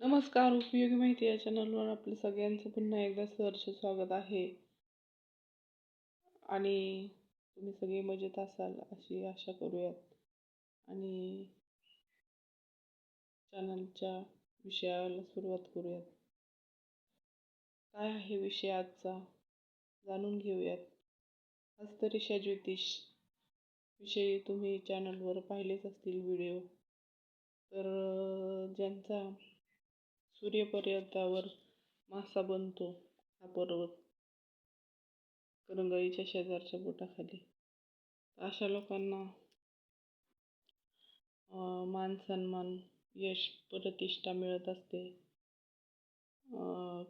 नमस्कार उपयोगी माहिती या चॅनलवर आपलं सगळ्यांचं पुन्हा एकदा सहर्ष स्वागत आहे. आणि तुम्ही सगळे मजेत असाल अशी आशा करूयात. आणि चॅनलच्या विषयाला सुरुवात करूयात. काय आहे विषय आजचा? जाणून घेऊयात. हस्तरेषा ज्योतिष विषयी तुम्ही चॅनलवर पाहिलेच असतील व्हिडिओ तर ज्यांचा सूर्यपर्यंतावर मासा बनतो हा पर्वत करंगळीच्या शेजारच्या बोटाखाली. अशा लोकांना मान सन्मान यश प्रतिष्ठा मिळत असते.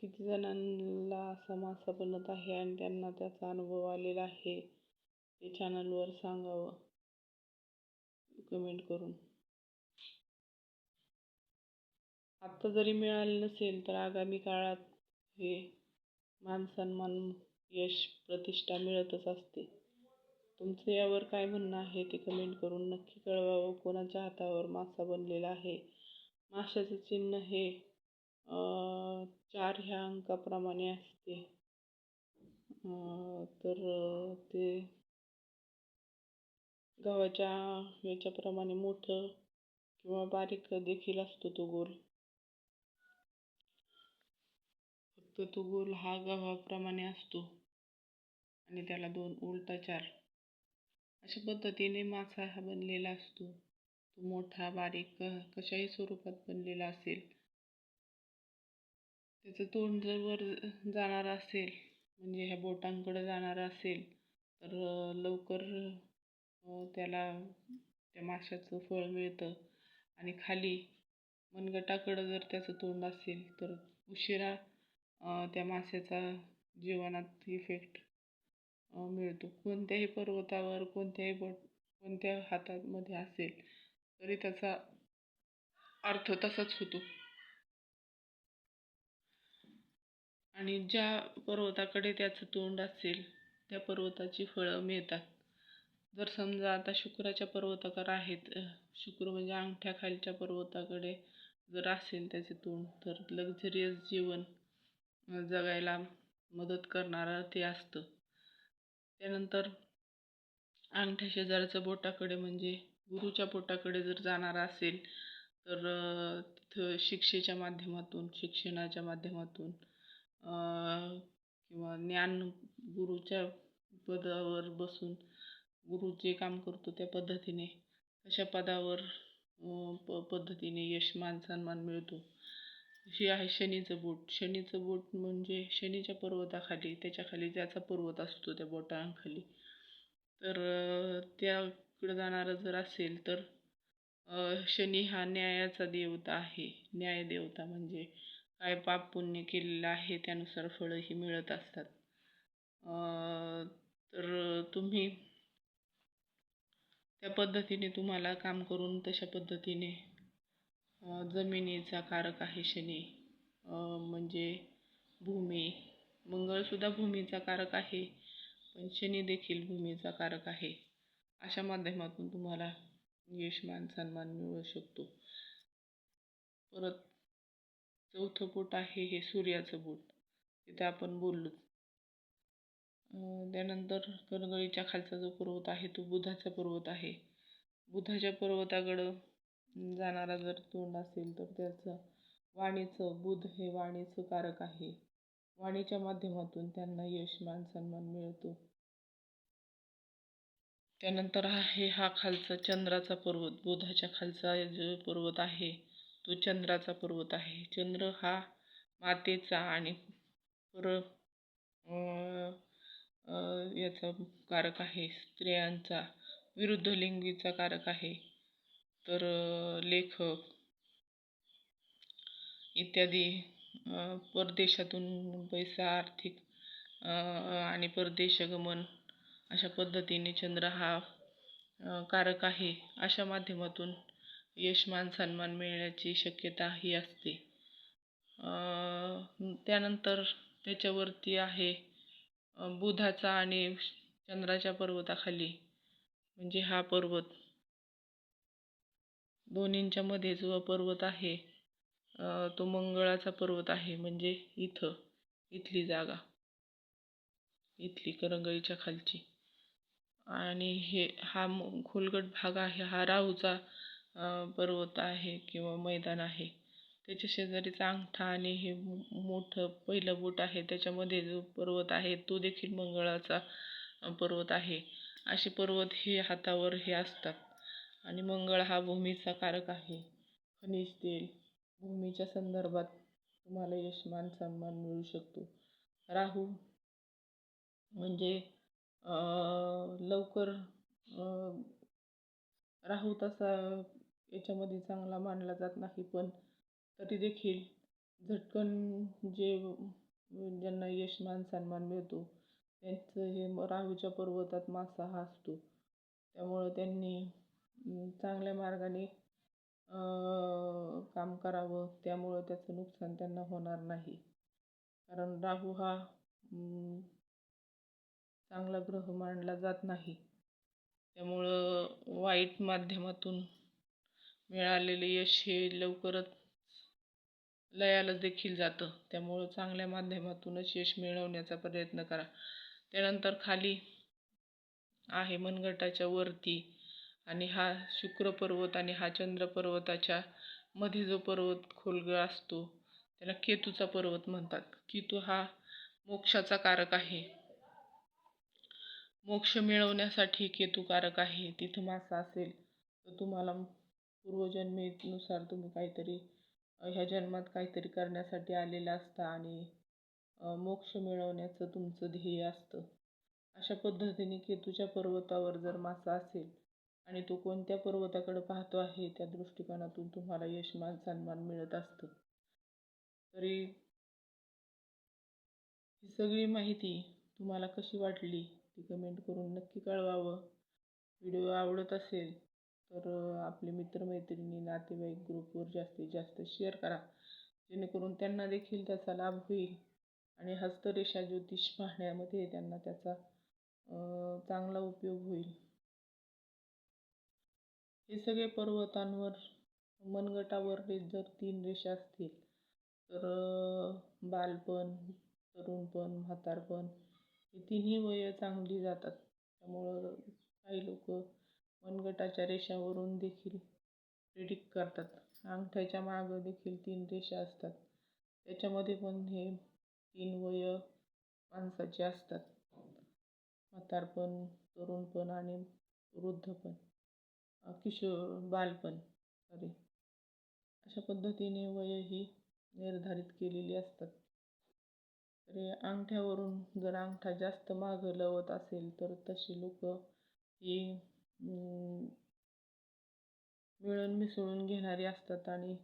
किती जणांना असा मासा बनत आहे आणि त्यांना त्याचा अनुभव आलेला आहे ते चॅनलवर सांगावं. कमेंट करून. आत्ता जरी मिळाले नसेल तर आगामी काळात हे मानसन्मान यश प्रतिष्ठा मिळतच असते. तुमचं यावर काय म्हणणं आहे ते कमेंट करून नक्की कळवावं. कोणाच्या हातावर मासा बनलेला आहे? माशाचं चिन्ह हे चार ह्या अंकाप्रमाणे असते. तर ते गव्हाच्या याच्याप्रमाणे मोठं किंवा बारीक देखील असतो तो गोल. तो गोल हा गव्हाप्रमाणे असतो. आणि त्याला दोन उलटा चार. अशा पद्धतीने मासा हा बनलेला असतो. तो मोठा बारीक क- कशाही स्वरूपात बनलेला असेल. त्याचं तोंड जर वर जाणार असेल म्हणजे ह्या बोटांकडे जाणार असेल तर लवकर त्याला त्या माशाचं फळ मिळतं. आणि खाली मनगटाकडं जर त्याचं तोंड असेल तर उशिरा त्या माशाचा जीवनात इफेक्ट मिळतो. कोणत्याही पर्वतावर कोणत्याही बोट कोणत्या हातामध्ये असेल तरी त्याचा अर्थ तसाच होतो. आणि ज्या पर्वताकडे त्याचं तोंड असेल त्या पर्वताची फळं मिळतात. जर समजा आता शुक्राच्या पर्वताकर आहेत शुक्र म्हणजे अंगठ्याखालच्या पर्वताकडे जर असेल त्याचे तोंड तर लक्झरियस जीवन जगायला मदत करणारं ते असतं. त्यानंतर अंगठ्या शेजारचं बोटाकडे म्हणजे गुरुच्या बोटाकडे जर जाणार असेल तर तिथं शिक्षेच्या माध्यमातून शिक्षणाच्या माध्यमातून किंवा ज्ञान गुरुच्या पदावर बसून गुरु जे काम करतो त्या पद्धतीने अशा पदावर प पद्धतीने यश मान सन्मान मिळतो. हे आहे शनीचं बोट. शनीचं बोट म्हणजे शनीच्या पर्वताखाली त्याच्याखाली ज्याचा पर्वत असतो त्या बोटांखाली. तर त्याकडे त्याकडं जाणारं जर असेल तर शनी हा न्यायाचा देवता आहे. न्याय देवता म्हणजे काय पाप पुण्य केलेलं आहे त्यानुसार फळंही मिळत असतात. तर तुम्ही त्या पद्धतीने तुम्हाला काम करून तशा पद्धतीने जमिनीचा कारक आहे शनी. म्हणजे भूमी. मंगळसुद्धा भूमीचा कारक आहे पण शनी देखील भूमीचा कारक आहे. अशा माध्यमातून तुम्हाला यश मान सन्मान मिळू शकतो. परत चौथं बोट आहे हे सूर्याचं बोट. तिथे आपण बोललोच त्यानंतर करगळीच्या खालचा जो पर्वत आहे तो बुधाचा पर्वत आहे. बुधाच्या पर्वताकडं जाणारा जर तोंड असेल तर त्याचं वाणीचं बुध हे वाणीचं कारक आहे. वाणीच्या माध्यमातून त्यांना यश मान सन्मान मिळतो. त्यानंतर आहे हा खालचा चंद्राचा पर्वत. बुधाच्या खालचा जो पर्वत आहे तो चंद्राचा पर्वत आहे. चंद्र हा मातेचा आणि पर याचा कारक आहे. स्त्रियांचा विरुद्ध लिंगीचा कारक आहे. तर लेखक इत्यादी परदेशातून पैसा आर्थिक आणि परदेशगमन अशा पद्धतीने चंद्र हा कारक आहे अशा माध्यमातून यशमान सन्मान मिळण्याची शक्यता ही असते. त्यानंतर त्याच्यावरती आहे बुधाचा आणि चंद्राच्या पर्वताखाली. म्हणजे हा पर्वत दोन्हींच्या मध्ये जो पर्वत आहे. तो मंगळाचा पर्वत आहे म्हणजे इथं इथली जागा. इथली करंगळीच्या खालची. आणि हे हा म- खोलगट भाग आहे हा राहूचा पर्वत आहे किंवा मैदान आहे. त्याच्या शेजारीचा अंगठा आणि हे मोठं पहिलं बोट आहे त्याच्यामध्ये जो पर्वत आहे तो देखील मंगळाचा पर्वत आहे. असे पर्वत हे हातावर हे असतात. आणि मंगळ हा भूमीचा कारक आहे. खनिज तेल भूमीच्या संदर्भात तुम्हाला यशमान सन्मान मिळू शकतो. राहू म्हणजे लवकर राहू तसा याच्यामध्ये चांगला मानला जात नाही पण तरी देखील झटकन जे ज्यांना यशमान सन्मान मिळतो त्यांचं हे राहूच्या पर्वतात मासा हा असतो. त्यामुळं त्यांनी चांगल्या मार्गाने काम करावं त्यामुळं त्याचं नुकसान त्यांना होणार नाही. कारण राहू हा चांगला ग्रह मानला जात नाही. त्यामुळं वाईट माध्यमातून मिळालेले यश हे लवकरच लयाला देखील जातं. त्यामुळं चांगल्या माध्यमातूनच यश मिळवण्याचा प्रयत्न करा. त्यानंतर खाली आहे मनगटाच्या वरती. आणि हा शुक्र पर्वत आणि हा चंद्र पर्वताच्या मध्ये जो पर्वत खोलगळ असतो त्याला केतूचा पर्वत म्हणतात. केतू हा मोक्षाचा कारक आहे. मोक्ष मिळवण्यासाठी केतुकारक आहे. तिथं मासा असेल तर तुम्हाला पूर्वजन्मेनुसार तुम्ही काहीतरी ह्या जन्मात काहीतरी करण्यासाठी आलेला असता आणि मोक्ष मिळवण्याचं तुमचं ध्येय असतं. अशा पद्धतीने केतूच्या पर्वतावर जर मासा असेल आणि तो कोणत्या पर्वताकडे पाहतो आहे त्या दृष्टिकोनातून तुम्हाला यशमान सन्मान मिळत असतं. तरी ही सगळी माहिती तुम्हाला कशी वाटली ती कमेंट करून नक्की कळवावं. व्हिडिओ आवडत असेल तर आपले मित्रमैत्रिणी नातेवाईक ग्रुपवर जास्तीत जास्त शेअर करा. जेणेकरून त्यांना देखील त्याचा लाभ होईल. आणि हस्तरेषा ज्योतिष पाहण्यामध्ये त्यांना त्याचा चांगला उपयोग होईल. हे सगळे पर्वतांवर मनगटावर जर तीन रेषा असतील तर बालपण तरुणपण म्हातारपण ही तिन्ही वयं चांगली जातात. त्यामुळं काही लोक मनगटाच्या रेषावरून देखील प्रिडिक्ट करतात. अंगठ्याच्या मागं देखील तीन रेषा असतात. त्याच्यामध्ये पण हे तीन वयं माणसाची असतात. म्हातारपण तरुणपण आणि वृद्धपण. किशोर बालपण सॉरी अशा पद्धतीने वय ही निर्धारित केलेली असतात. तरी अंगठ्यावरून जर अंगठा जास्त मागं लवत असेल तर तशी लोक ही मिळून मिसळून घेणारी असतात आणि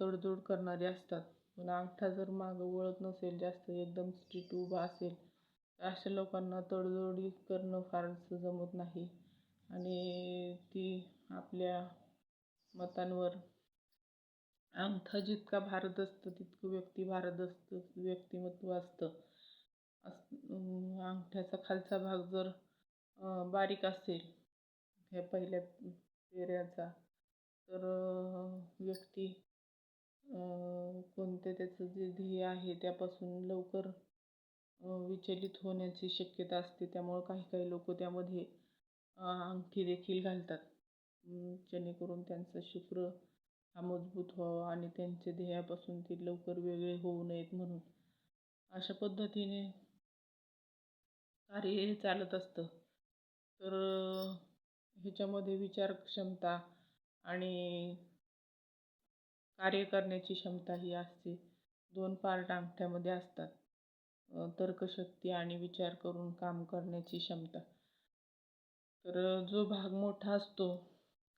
तडजोड करणारी असतात. पण अंगठा जर मागं वळत नसेल जास्त एकदम स्ट्रीट उभा असेल तर अशा लोकांना तडजोडी करणं फारसं जमत नाही. आणि ती आपल्या मतांवर अंगठा जितका भारत असतं तितकं व्यक्ती भारत असतं व्यक्तिमत्व असतं. अस अंगठ्याचा खालचा भाग जर बारीक असेल ह्या पहिल्या पेऱ्याचा तर व्यक्ती कोणते त्याचं जे ध्येय आहे त्यापासून लवकर विचलित होण्याची शक्यता असते. त्यामुळं काही काही लोक त्यामध्ये अंगठी देखील घालतात. जेणेकरून त्यांचा शुक्र हा मजबूत व्हावा आणि त्यांच्या ध्येयापासून ते लवकर वेगळे होऊ नयेत म्हणून. अशा पद्धतीने कार्य हे चालत असतं. तर ह्याच्यामध्ये विचार क्षमता आणि कार्य करण्याची क्षमता ही असते. दोन पार्ट अंगठ्यामध्ये असतात. तर्कशक्ती आणि विचार करून काम करण्याची क्षमता. तर जो भाग मोठा असतो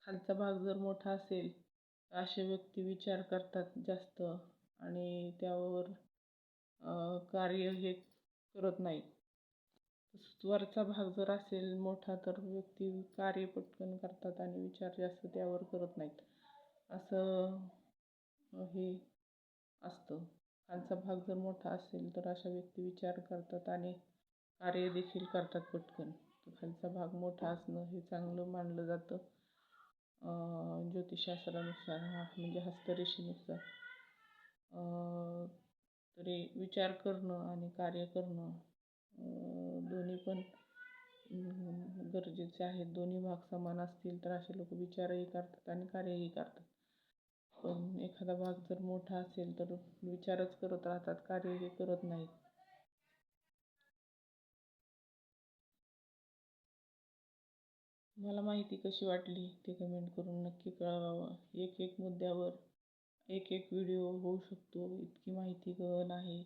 खालचा भाग जर मोठा असेल तर असे व्यक्ती विचार करतात जास्त आणि त्यावर कार्य हे करत नाहीत. तसंच वरचा भाग जर असेल मोठा तर व्यक्ती कार्य पटकन करतात आणि विचार जास्त त्यावर करत नाहीत. असं हे असतं. खालचा भाग जर मोठा असेल तर अशा व्यक्ती विचार करतात आणि कार्य देखील करतात पटकन. खालचा भाग मोठा असणं हे चांगलं मानलं जातं. ज्योतिषशास्त्रानुसार हा म्हणजे हस्तरेषेनुसार. तरी विचार करणं आणि कार्य करणं दोन्ही पण गरजेचे आहेत. दोन्ही भाग समान असतील तर असे लोक विचारही करतात आणि कार्यही करतात. पण एखादा भाग जर मोठा असेल तर विचारच करत राहतात कार्यही करत नाहीत. मला माहिती कशी वाटली ते कमेंट करून नक्की कळवावं. एक एक मुद्द्यावर एक एक व्हिडिओ होऊ शकतो इतकी माहिती गहन आहे.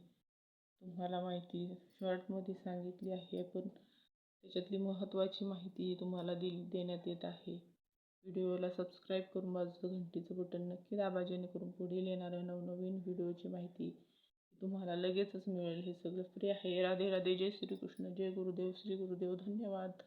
तुम्हाला माहिती शॉर्टमध्ये सांगितली आहे पण त्याच्यातली महत्त्वाची माहिती तुम्हाला दिली देण्यात येत आहे. व्हिडिओला सबस्क्राईब करून बाजूचं घंटीचं बटन नक्की दाबा जेणेकरून पुढील येणाऱ्या नवनवीन व्हिडिओची माहिती तुम्हाला लगेचच मिळेल. हे सगळं फ्री आहे. राधे राधे जय श्रीकृष्ण. जय गुरुदेव. श्री गुरुदेव धन्यवाद.